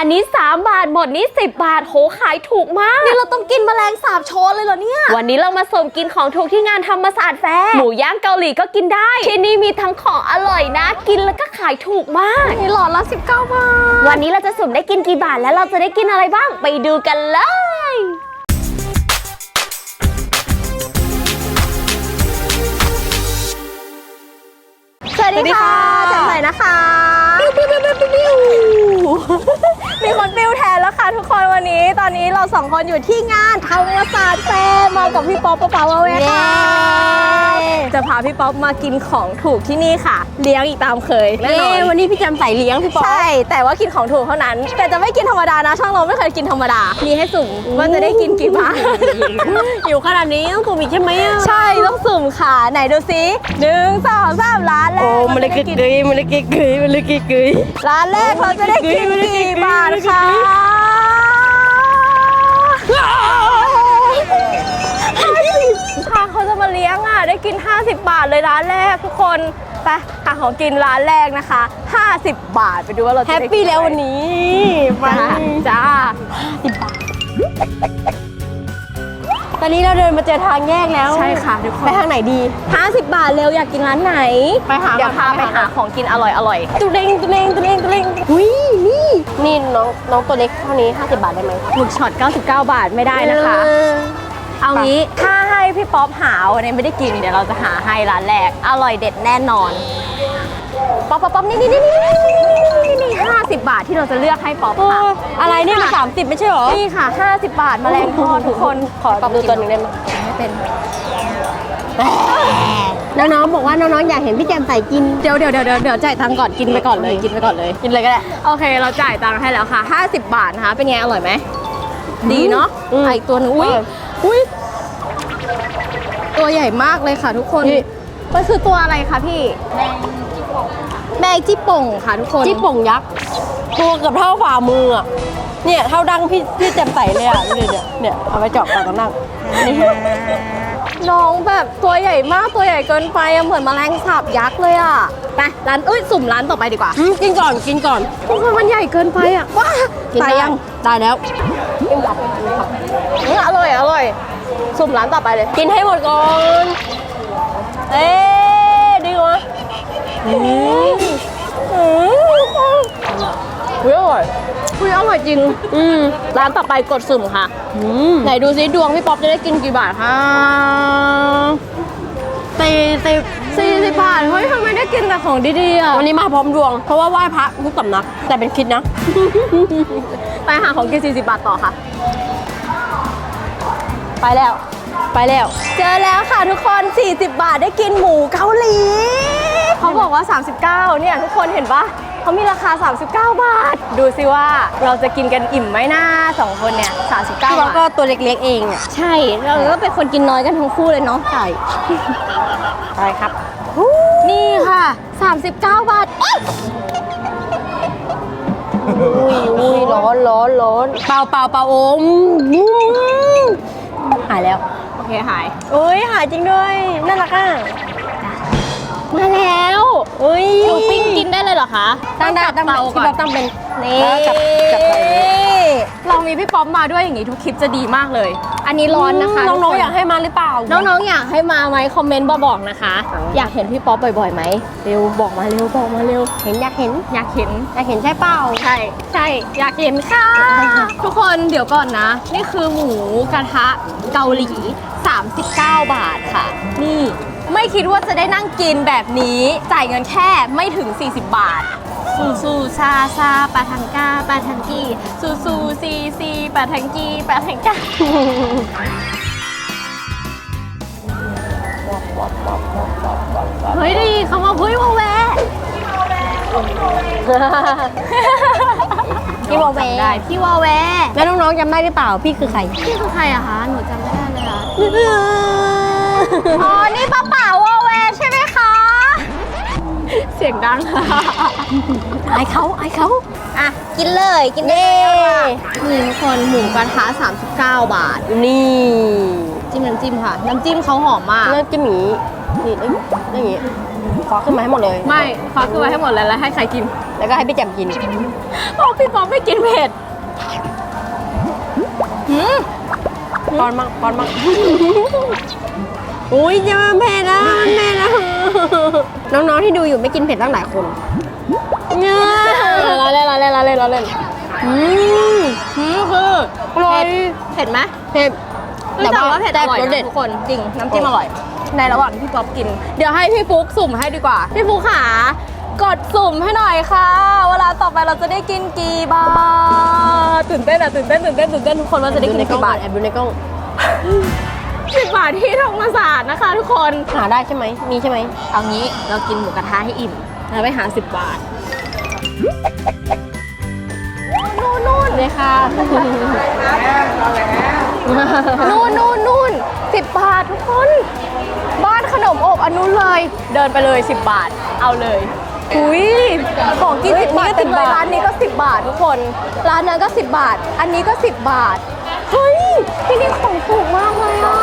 อันนี้ 3 บาทหมดนี้ 10 บาทโหขายถูกมาก นี่เราต้องกินแมลงสาบโชว์เลยเหรอเนี่ย วันนี้เรามาสมกินของถูกที่งานธรรมศาสตร์แฟร์หมูย่างเกาหลีก็กินได้ ที่นี่มีทั้งของอร่อยนะ กินแล้วก็ขายถูกมากนี่หลอดละ 19 บาท วันนี้เราจะสุ่มได้กินกี่บาทแล้วเราจะได้กินอะไรบ้าง ไปดูกันเลยสวัสดีค่ะแจ่มใสนะคะ ปิ้วปิ้วปิ้วปิ้วปิ้ว มีคนปิ้วแทนแล้วค่ะทุกคนวันนี้ ตอนนี้เราสองคนอยู่ที่งานธรรมศาสตร์แฟร์มากับพี่ป๊อปปะป๋าวาเวค่ะ จะพาพี่ป๊อปมากินของถูกที่นี่ค่ะ เลี้ยงอีกตามเคยแน่นอน วันนี้พี่จำใส่เลี้ยงพี่ป๊อปใช่ แต่ว่ากินของถูกเท่านั้น แต่จะไม่กินธรรมดานะ ช่างเราไม่เคยกินธรรมดา มีให้สุ่มว่าจะได้กินกี่บาทอยู่ขนาดนี้ต้องสุ่มอีกใช่ไหมอะใช่ต้องสุ่มค่ะ ไหนดูซิหนึ่งสองสามร้านแรกโอ้มันเลยกึกกึยมันเลยกึกกึยมันเลยกึกกึยร้านแรกเราจะได้กินกี่บาทคะ เขาจะมาเลี้ยงอะได้กิน 50 บาทเลยร้านแรกทุกคนไปหาของกินร้านแรกนะคะ 50 บาทไปดูว่าเราจะแฮปได้ปี้กินแล้วอะไรวันนี้จ้าจ้า ตอนนี้เราเดินมาเจอทางแยกแล้วใช่ค่ะทุกคน ไปทางไหนดี 50 บาทเร็วอยากกินร้านไหน ไปหาเดี๋ยวพาไปไปหาหาของกินอร่อยอร่อยตุเรงตุเรงตุเรงตุเรงอุ้ยนี่ นี่น้องน้องตัวเล็กเท่านี้ 50 บาทได้ไหมหมึกช็อต 99 บาทไม่ได้นะคะ เออเอางี้ถ้าให้ พี่ป๊อปหาวันนี้ไม่ได้กินเดี๋ยวเราจะหาให้ร้านแรก อร่อยเด็ดแน่นอน ป๊อปป๊อปป๊อปนี่นี่นี่นี่นี่นี่ห้าสิบบาทที่เราจะเลือกให้ป๊อปค่ะอะไรนี่มันสามสิบไม่ใช่เหรอ นี่ค่ะ50บบาทแมลงทอดทุกคนขอดูตัวหนึ่งได้ไหมไม่เป็นน้องๆบอกว่าน้องๆอยากเห็นพี่แจมใส่กิน เดี๋ยวเดี๋ยวเดี๋ยวเดี๋ยวจ่ายตังก่อนกินไปก่อนเลยกินไปก่อนเลยกินเลยก็ได้ โอเค เราจ่ายตังค์ให้แล้วค่ะ 50 บาทนะคะ เป็นไงอร่อยไหม ดีเนาะอีกตัวนึงอุ้ยอุ้ย ตัวใหญ่มากเลยค่ะทุกคนนี่ มันคือตัวอะไรคะพี่ แมงจี้ป่งค่ะทุกคนจิ๊บป่งยักษ์ตัวเกือบเท่าฝ่ามืออะเนี่ยเท่าดังพี่พี่แจมใส่เลยอะเนี่ยเนี่ยเนี่ยเอาไปเจาะปากกันนั่งน้องแบบตัวใหญ่มากตัวใหญ่เกินไปอะเหมือนแมลงสาบยักษ์เลยอะไปร้านเอ้ยสุ่มร้านต่อไปดีกว่าอืมกินก่อนกินก่อนทุกคนมันใหญ่เกินไปอะว้ากินตายได้ยังได้แล้ว อืมอร่อยอร่อย สุ่มร้านต่อไปเลย กินให้หมดก่อน เอ๊ะดีวะอืมอืมอุ้ยอร่อยอุ้ยอร่อยจริง อืมร้านต่อไปกดสุ่มค่ะ อืมไหนดูซิดวงพี่ป๊อปจะได้กินกี่บาทคะตีตีสี่สิบบาท เฮ้ยทำไมได้กินแต่ของดีๆอะ วันนี้มาพร้อมดวง เพราะว่าไหว้พระทุกสำนัก แต่เป็นคิดนะ ไปหาของกิน40บาทต่อค่ะ ไปแล้ว ไปแล้ว เจอแล้วค่ะทุกคน 40 บาทได้กินหมูเกาหลี เขาบอกว่า 39 เนี่ย ทุกคนเห็นปะเขามีราคา 39 บาท ดูสิว่าเราจะกินกันอิ่มไหมนะสองคนเนี่ย 39 บาเราทก็ตัวเล็กๆเองอะใช่เราก็เป็นคนกินน้อยกันทั้งคู่เลยเนาะใช่ไปครับ นี่ค่ะ 39 บาทอ๊ะอุ้ยอุ้ยร้อนร้อนร้อนเปล่าเปล่าเปล่าโอมอืม หายแล้ว โอเคหายโอ้ยหายจริงด้วย น่ารักอะ มาแล้วอุ้ยหนูปิ้งกินได้เลยเหรอคะตั้งได้จัตั้บงเตาที่ก่อนเราตั้งเป็นนี่แล้วจับจับไปเลยเรามีพี่ป๊อปมาด้วยอย่างนี้ทุกคลิปจะดีมากเลย อันนี้ร้อนนะคะน้องทุๆคอยากให้มาหรือเปล่า น้องๆอยากให้มาไหมคอมเมนต์มาบอกนะคะ อยากเห็นพี่ป๊อปบ่อยๆไหมเร็วบอกมาเร็วบอกมาเร็ว เห็นอยากเห็นอยากเห็นอยากเห็นใช่เปล่าใช่ใช่อยากเห็นค่ะ ทุกคนเดี๋ยวก่อนนะ นี่คือหมูกระทะเกาหลี 39 บาทค่ะ นี่ไม่คิดว่าจะได้นั่งกินแบบนี้ จ่ายเงินแค่ไม่ถึง 40 บาท ซูซูซาซาปาทังกาปาทังกีซูซูซีซีปาทังกีปาทังกาเฮ้ยได้ยินคำว่าเฮ้ยวอแวะพี่วอแวได้พี่วอแวะแล้วน้องๆจำได้หรือเปล่าพี่คือใครพี่คือใครอะคะหนูจำไม่ได้เลยอะอ๋อนี่ป้าป่าว ดัง ไอเขาไอเขาอะ กินเลยกินได้เลยนี่ทุกคนหมูกระทะ39 บาท นี่จิ้มน้ำจิ้มค่ะ น้ำจิ้มเขาหอมมากแล้วจะหมีนี่นี่นี่อย่างงี้ขอขึ้นมาให้หมดเลย ไม่ควักขึ้นมาให้หมดเลยแล้วให้ใครกิน แล้วก็ให้พี่แจ่มกินเพราะพี่ป๊อปไม่กินเผ็ดหืมป้อนมั่งป้อนมั่งอุ้ยจะมาเผ็ดแล้วมันเผ็ดแล้ว น้องๆที่ดูอยู่ไม่กินเผ็ดตั้งหลายคนเนี่ยเราเล่นเราเล่นเราเล่นเราเล่นอืมหืมคืออร่อยเผ็ดไหมเผ็ดแต่ว่าเผ็ดอร่อยรสเด็นะดทุกคนจริงน้ำจิ้มอร่อย ในระหว่างที่พี่ป๊อปกิน เดี๋ยวให้พี่ฟุกสุ่มให้ดีกว่า พี่ฟุกขากดสุ่มให้หน่อยค่ะ เวลาต่อไปเราจะได้กินกี่บาทตื่นเต้นอะตื่นเต้นตื่นเต้นตื่นเต้นทุกคนว่าจะได้ดูกินในกล้องกี่บาทแอบดูในกล้อง สิบบาทที่ธรรมศาสตร์นะคะทุกคนหาได้ใช่ไหมมีใช่ไหมเอางี้เรากินหมูกระทะให้อิ่มแล้วไปหาสิบบาทนู่นนู่นเลยค่ะนู่นนู่นนู่นสิบบาททุกคน บ้านขนมอบอันนู้นเลย เดินไปเลยสิบบาท เอาเลยอุ้ยของกินสิบบาทเต็มเลยร้านนี้ก็สิบบาททุกคน ร้านนั้นก็สิบบาท อันนี้ก็สิบบาท เฮ้ยที่นี่ของถูกมากเลยอะ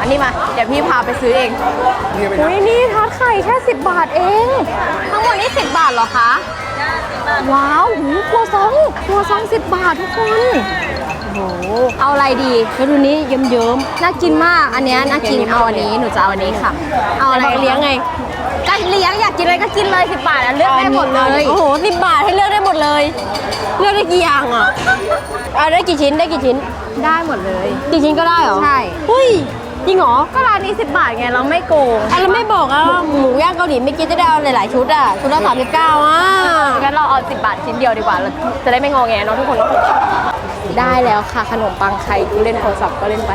อันนี้มา เดี๋ยวพี่พาไปซื้อเองอุ้ยนี่ทาร์ตไข่แค่สิบบาทเอง ทั้งหมดนี่สิบบาทเหรอคะว้าวหูครัวซองครัวซองสิบบาททุกคน โอ้โห เอาอะไรดีแล้วดูนี้เยิ้มน่ากินมาก อันเนี้ยน่ากิน เอาอันนี้ หนูจะเอาอันนี้ค่ะ เอาๆอะไรเลี้ยงไงก็เลี้ยงอยากกินอะไรก็กินเลยสิบบาทอะเลือกได้หมดเลย โอ้โหสิบบาทให้เลือกได้หมดเลย เลือกได้กี่อย่างอะเอาได้กี่ชิ้นได้กี่ชิ้น ได้หมดเลยกี่ชิ้นก็ได้เหรอใช่เฮ้ยจริงเหรอก็ร้านนี้สิบบาทไงเราไม่โกงอะแล้วไม่บอกอะว่าหมูย่างเกาหลีไม่อกินจะได้เอาหลายๆชุดอะชุดละสามสิบเก้าอะงั้นเราเอาสิบบาทชิ้นเดียวดีกว่าเราจะได้ไม่งอแงเนาะทุกคนเนาะได้แล้วค่ะขนมปังใครที่เล่นโทรศัพท์ก็เล่นไป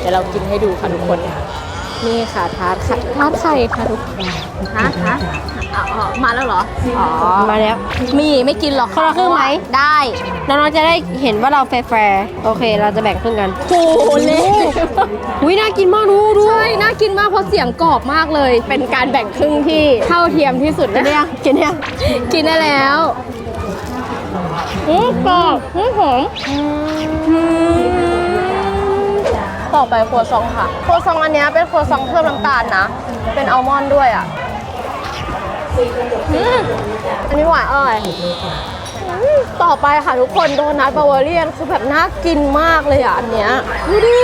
เดี๋ยวเรากินให้ดูค่ะทุกคน นี่ค่ะทาร์ตค่ะทาร์ตไข่ค่ะทุกคนฮะฮะอ๋ออ๋อมาแล้วเหรอ อ๋อ มาแล้ว มีไม่กินหรอกคนละครึ่งไหม ได้น้องๆจะได้เห็นว่าเราแฟร์ๆโอเค เราจะแบ่งครึ่งกันโอ้โหเละอุ้ยน่ากินมากดูดูใช่น่ากินมากเพราะเสียงกรอบมากเลย เป็นการแบ่งครึ่งที่เท่าเทียมที่สุดกินนะได้ยังกินได้ยังกินได้แล้วอืมกรอบอืมหอมอืม ต่อไปครัวซองค่ะ ครัวซองอันเนี้ยเป็นครัวซองเพิ่มน้ำตาลนะ เป็นอัลมอนด์ด้วยอะอืมอันนี้หวานอร่อยอืมต่อไปค่ะทุกคนโดนัทบาวาเรียนคือแบบน่ากินมากเลยอะ อันเนี้ยดูดิ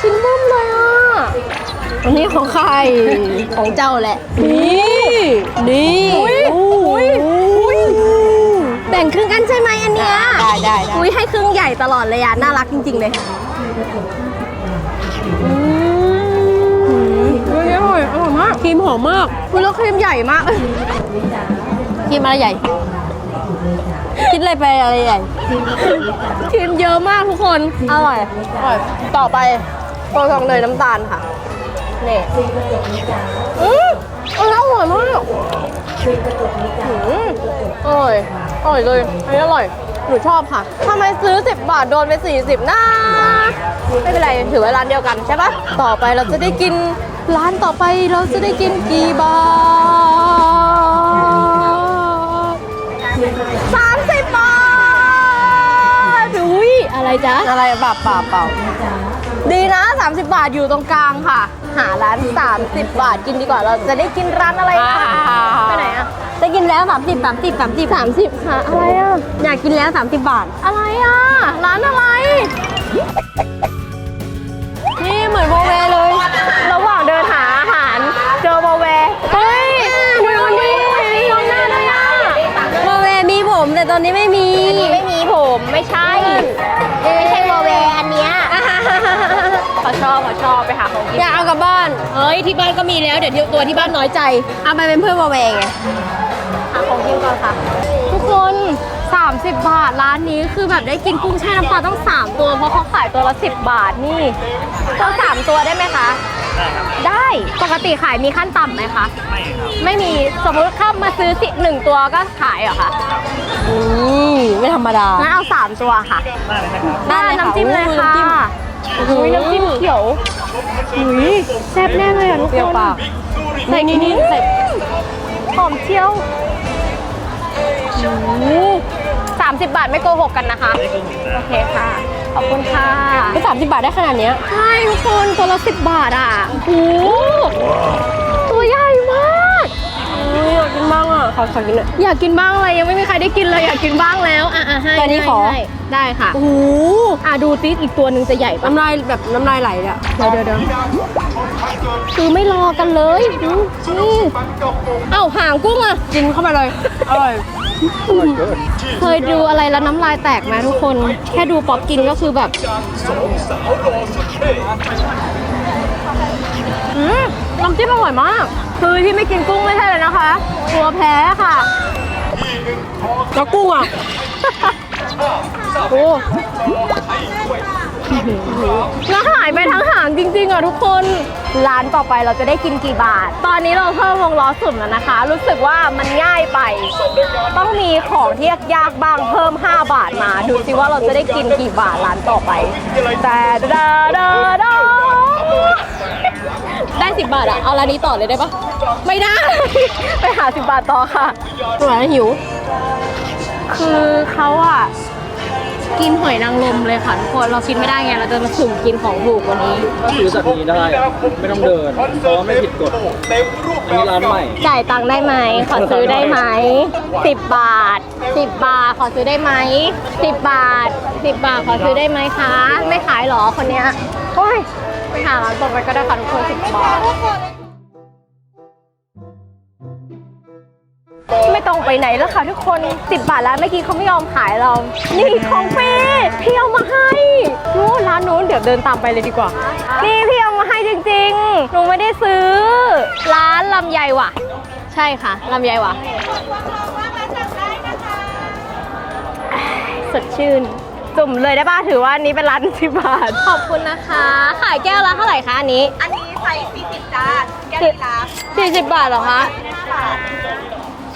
ชิ้นเบิ่มเลยอะ อันนี้ของใคร ของเจ้าแหละ นี่ นี่อุ๊ยโอ้อุ๊ยอุ๊ยแบ่งครึ่งกันใช่ไหมอันเนี้ยได้ได้ได้อุ้ยให้ครึ่งใหญ่ตลอดเลยอะ น่ารักจริง ๆ เลย อืมอุ้ยอร่อยอร่อยมากครีมหอมมากอุ้ยแล้วครีมใหญ่มากครีมอะไรใหญ่ คิดอะไรไปอะไรใหญ่ครีมเยอะมากทุกคนอร่อยอร่อย ต่อไปโปรทองเนยน้ำตาลค่ะนี่อืมอร่อยอร่อยมาก อืมอร่อย อร่อยเลย อันนี้อร่อย หนูชอบค่ะทำไมซื้อ 10 บาทโดนไป 40นะไม่เป็นไร ถือว่าร้านเดียวกันใช่ปะต่อไปเราจะได้กิน ร้านต่อไปเราจะได้กินกี่บาทสามสิบบาทอุ้ยอะไรจ๊ะ อะไรเปล่าเปล่าเปล่า ดีนะ 30 บาทอยู่ตรงกลางค่ะ หาร้าน 30 บาทกินดีกว่าเราจะได้กินร้านอะไรคะไปไหนอะได้กินแล้วสามสิบสามสิบสามสิบสามสิบค่ะ อะไรอะอยากกินแล้วสามสิบบาท อะไรอะร้านอะไร นี่เหมือนโบเวเลย ระหว่างเดินหาอาหาร เจอโบเวเฮ้ยดูนี่น้องหน้าด้วยอะโบเวมีผมแต่ตอนนี้ไม่มี ไม่มีผมไม่ใช่ไม่ใช่ อบเขาชอบไปหาของกินอยากเอากลับบ้าน เฮ้ยที่บ้านก็มีแล้วเดี๋ยวตัวที่บ้านน้อยใจ เอาไปเป็นเพื่อนโบเวไงหาของกินก่อนค่ะ ทุกคน 30 บาทร้านนี้คือแบบได้กินกุ้งแช่น้ำปลาต้อง 3 ตัวเพราะเขาขายตัวละ 10 บาทนี่ตัว3ตัวได้ไหมคะ ได้ปกติขายมีขั้นต่ำไหมคะ ไม่ไม่มีสมมุติเข้ามาซื้อสิหนึ่งตัวก็ขายเหรอคะอืมไม่ธรรมดางั้นเอา 3 ตัวค่ะ ได้เลยค่ะน้ำจิ้มเลยค่ะโอ้โหอุ้ยน้ำจิ้มเขียวอุ้ยแซ่บแน่เลยอะทุกคนเปรี้ยวปากใส่นี่นี่ใส่หอมเจียวสามสิบบาทไม่โกหกกันนะคะ โอเคค่ะ ขอบคุณค่ะไม่สามสิบบาทได้ขนาดเนี้ยใช่ทุกคนตัวละสิบบาทอะโอ้โหตัวใหญ่มาก อุ้ยอยากกินบ้างอะขอขอกินหน่อย อยากกินบ้างเลยยังไม่มีใครได้กินเลยอยากกินบ้างแล้วอะอะให้แต่นี่ให้ขอ ให้ได้ค่ะโอ้โหอะดูซิอีกตัวหนึ่งจะใหญ่ปะน้ำลายแบบน้ำลายไหลเลยอะเดี๋ยวเดี๋ยวเดี๋ยวคือไม่รอกันเลยดูนี่เอ้าหางกุ้งอะ กินเข้าไปเลย อร่อย เคยดูอะไรแล้วน้ำลายแตกไหมทุกคน แค่ดูป๊อปกินก็คือแบบอืม น้ำจิ้มอร่อยมาก คือที่ไม่กินกุ้งไม่ใช่เลยนะคะกลัวแพ้ค่ะแล้วกุ้งอะโอ้แล้วหายไปทั้งหางจริงๆอะทุกคน ร้านต่อไปเราจะได้กินกี่บาท ตอนนี้เราเพิ่มวงล้อสุ่มแล้วนะคะ รู้สึกว่ามันง่ายไป ต้องมีของที่ยากๆบ้างเพิ่ม 5 บาทมา ดูสิว่าเราจะได้กินกี่บาทร้านต่อไป แต่ดาดาดาได้ 10 บาทอะเอาร้านนี้ต่อเลยได้ปะไม่ได้ ไปหา10บาทต่อค่ะอร่อยนะหิว คือเขาอะกินหอยนางรมเลยค่ะทุกคนเรากินไม่ได้ไงเราจะมาสุ่มกินของถูกกว่านี้ก็ซื้อจากนี้ได้ ไม่ต้องเดินเพราะว่าไม่ผิดกฎอันนี้ร้านใหม่จ่ายตังค์ได้ไหมขอซื้อได้ไหมสิบบาทสิบบาทขอซื้อได้ไหมสิบบาทสิบบาทขอซื้อได้ไหมคะ ไม่ขายหรอคนเนี้ยโอ้ย ไปหาร้านต่อไปก็ได้ค่ะทุกคนสิบบาทไม่ต้องไปไหนแล้วค่ะทุกคน 10 บาทแล้วเมื่อกี้เขาไม่ยอมขายเรา นี่ของฟรีพี่เอามาให้นู้นร้านนู้นเดี๋ยวเดินตามไปเลยดีกว่า นี่พี่เอามาให้จริงๆ หนูไม่ได้ซื้อ ร้านลำไยว่ะ ใช่ค่ะลำไยว่ะสดชื่น จุ่มเลยได้ป่ะถือว่าอันนี้เป็นร้านสิบบาท ขอบคุณนะคะ ขายแก้วละเท่าไหร่คะอันนี้อันนี้ใส่40จานแก้วละสี่สิบบาทเหรอคะ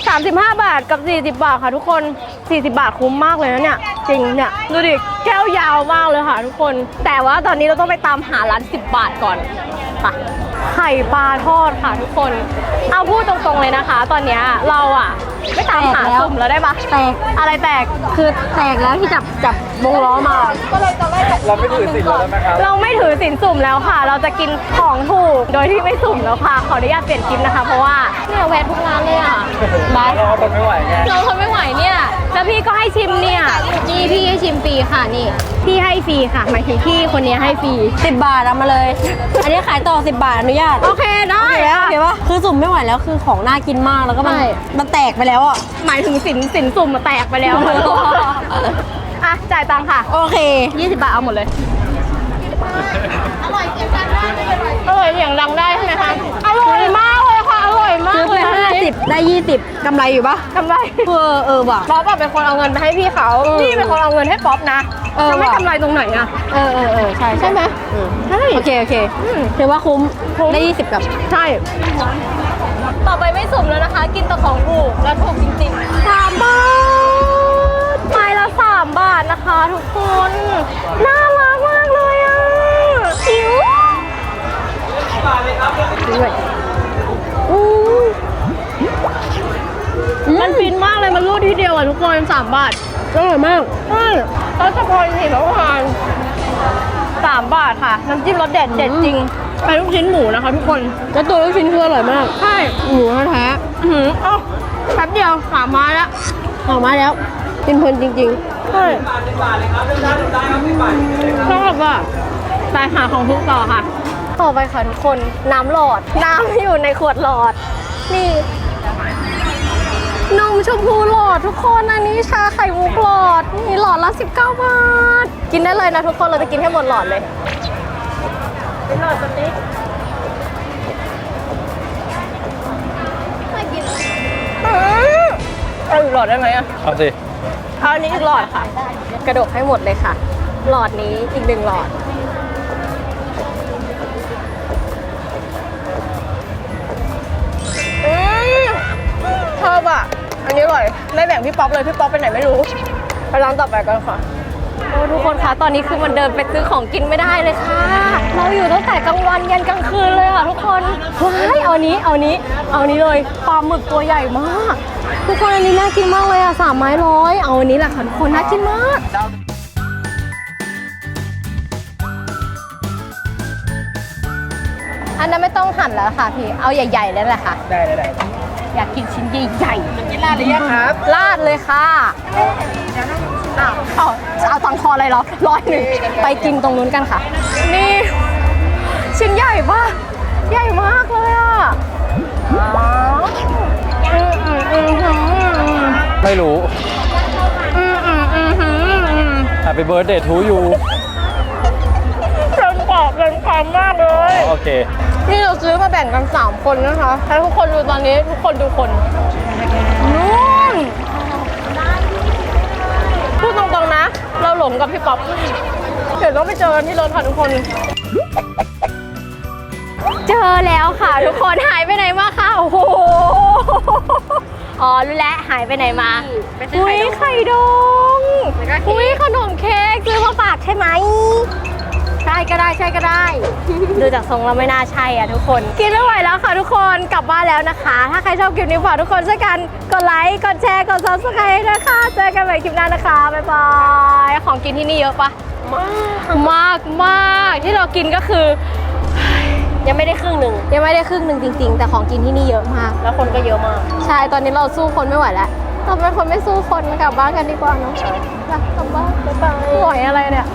35บาทกับ40บาทค่ะทุกคน40บาทคุ้มมากเลยนะเนี่ยจริงเนี่ยดูดิแก้วยาวมากเลยค่ะทุกคน แต่ว่าตอนนี้เราต้องไปตามหาร้าน10บาทก่อนไปไข่ปลาทอดค่ะทุกคน เอาพูดตรงๆเลยนะคะ ตอนเนี้ยเราอะ ไม่ตามหาแตกแล้วสุ่มแล้วได้ปะแตก อะไรแตก คือแตกแล้วที่จับจับวงล้อมา เราไม่ถือสินแล้วได้ไหมครับ เราไม่ถือสินสุ่มแล้วค่ะ เราจะกินของถูกโดยที่ไม่สุ่มแล้วค่ะ ขออนุญาตเปลี่ยนคลิปนะคะ เพราะว่าเนี่ยแวะทุกร้านเลยอะบายเราทนไม่ไหวไงเราทนไม่ไหวเนี่ย แล้วพี่ก็ให้ชิมเนี่ย นี่พี่ให้ชิมฟรีค่ะนี่ พี่ให้ฟรีค่ะ หมายถึงพี่คนนี้ให้ฟรี 10 บาทเอามาเลย อันนี้ขายต่อ 10 บาทอนุญาต โอเคได้โอเค แล้วโอเคปะคือสุ่มไม่ไหวแล้วคือของน่ากินมากแล้วก็มันใช่ มันแตกไปแล้วอะหมายถึงสินสินสุ่มมาแตกไปแล้วอะจ่ายตังค่ะ โอเค 20 บาทเอาหมดเลย อร่อยเสียงดังได้อร่อยเสียงดังได้ใช่ไหมคะ ได้ 20 กำไรอยู่ปะกำไรเออเออว่ะ ป๊อปอะเป็นคนเอาเงินไปให้พี่เขาเออพี่เป็นคนเอาเงินให้ป๊อปนะเออจะไม่ว่ะ กำไรตรงไหนอะเออเออเออใช่ใช่ไหมอืมใช่ โอเค โอเคอืม ถือว่าคุ้มคุ้มได้ 20 กับ ใช่ต่อไปไม่สุ่มแล้วนะคะ กินแต่ของถูกและถูกจริงๆสามบาทไม้ละสามบาทนะคะ ทุกคน น่ารักมากเลยอะจิ๋วด้วย รูดทีเดียวอะทุกคนสามบาทอร่อยมากใช่แล้วจะพอทีแล้วทานสามบาทค่ะ น้ำจิ้มรสเด็ดเด็ดจริงเป็นลูกชิ้นหมูนะคะทุกคนแล้วตัวลูกชิ้นคืออร่อยมาก ใช่ หมูแท้อื้อหือเอ้าแป๊บเดียวสามไม้แล้วๆออกมาแล้วกินเพลินจริงใช่ชอบอะไปหาของทุกต่อค่ะ ต่อไปค่ะทุกคนน้ำหลอด น้ำอยู่ในขวดหลอด นี่ นมชมพูหลอดทุกคนอันนี้ชาไข่มุกหลอดนี่หลอดละ 19 บาท กินได้เลยนะทุกคนเราจะกินให้หมดหลอดเลย เป็นหลอดสติ๊กไม่กินอืมเอาอีกหลอดได้ไหมอะเอาสิเอาอันนี้อีกหลอดค่ะ กระดกให้หมดเลยค่ะ หลอดนี้อีกหนึ่งหลอด ไม่แบ่งพี่ป๊อปเลยพี่ป๊อปไปไหนไม่รู้ไปร้านต่อไปกันค่ะโอ้ทุกคนคะตอนนี้คือมันเดินไปซื้อของกินไม่ได้เลยค่ะ เราอยู่ตั้งแต่กลางวันยันกลางคืนเลยค่ะทุกคนว้ายเอานี้เอานี้ เอานี้เลยปลาหมึกตัวใหญ่มาก ทุกคนอันนี้น่ากินมากเลยอะสามไม้ร้อยเอาอันนี้แหละค่ะทุกคนน่ากินมากอันนั้นไม่ต้องหั่นแล้วค่ะพี่เอาใหญ่ๆแล้วแหละค่ะได้ได้ได้อยากกินชิ้นใหญ่ๆ กินร้านนี้ครับ ลาดเลยค่ะอ้าวเอาจะเอาตังคออะไรเหรอร้อยหนึ่งไปกินตรงนู้นกันค่ะ นี่ ชิ้นใหญ่ปะใหญ่มากเลยอะอ๋ออืมอืมอืมอืมอืมไม่รู้ อืมอืมอืมอืมอืม Happy birthday to you เต็มปากเต็มคำมากเลย โอเค นี่เราซื้อมาแบ่งกัน 3 คนนะคะถ้าทุกคนดูตอนนี้ทุกคนดูคนนู่ กับพี่ป๊อปเดี๋ยวต้องไปเจอกันที่รถค่ะทุกคน เจอแล้วค่ะ ทุกคนหายไปไหนมาคะโอ้โหอ๋อรู้แล้วหายไปไหนมาไปซื้ออุ้ไข่ยดองไข่ดงแล้วก็เค้ก อุ้ยขนมเค้กซื้อมาฝากใช่ไหม ใช่ก็ได้ใช่ก็ได้ ดูจากทรงแล้วไม่น่าใช่อะทุกคน กินไม่ไหวแล้วค่ะทุกคนกลับบ้านแล้วนะคะ ถ้าใครชอบคลิปนี้ฝากทุกคนช่วยกันกดไลค์กดแชร์กด subscribe ด้วยค่ะเจอกันใหม่คลิปหน้านะคะบ๊ายบายของกินที่นี่เยอะปะมากมากที่เรากินก็คือ ยังไม่ได้ครึ่งหนึ่งยังไม่ได้ครึ่งหนึ่งจริง ๆ แต่ของกินที่นี่เยอะมาก แล้วคนก็เยอะมาก ใช่ตอนนี้เราสู้คนไม่ไหวแล้วเราเป็นคนไม่สู้คนกลับบ้านกันดีกว่าเนาะไปกลับบ้านบ๊ายบายไหวอะไรเนี่ย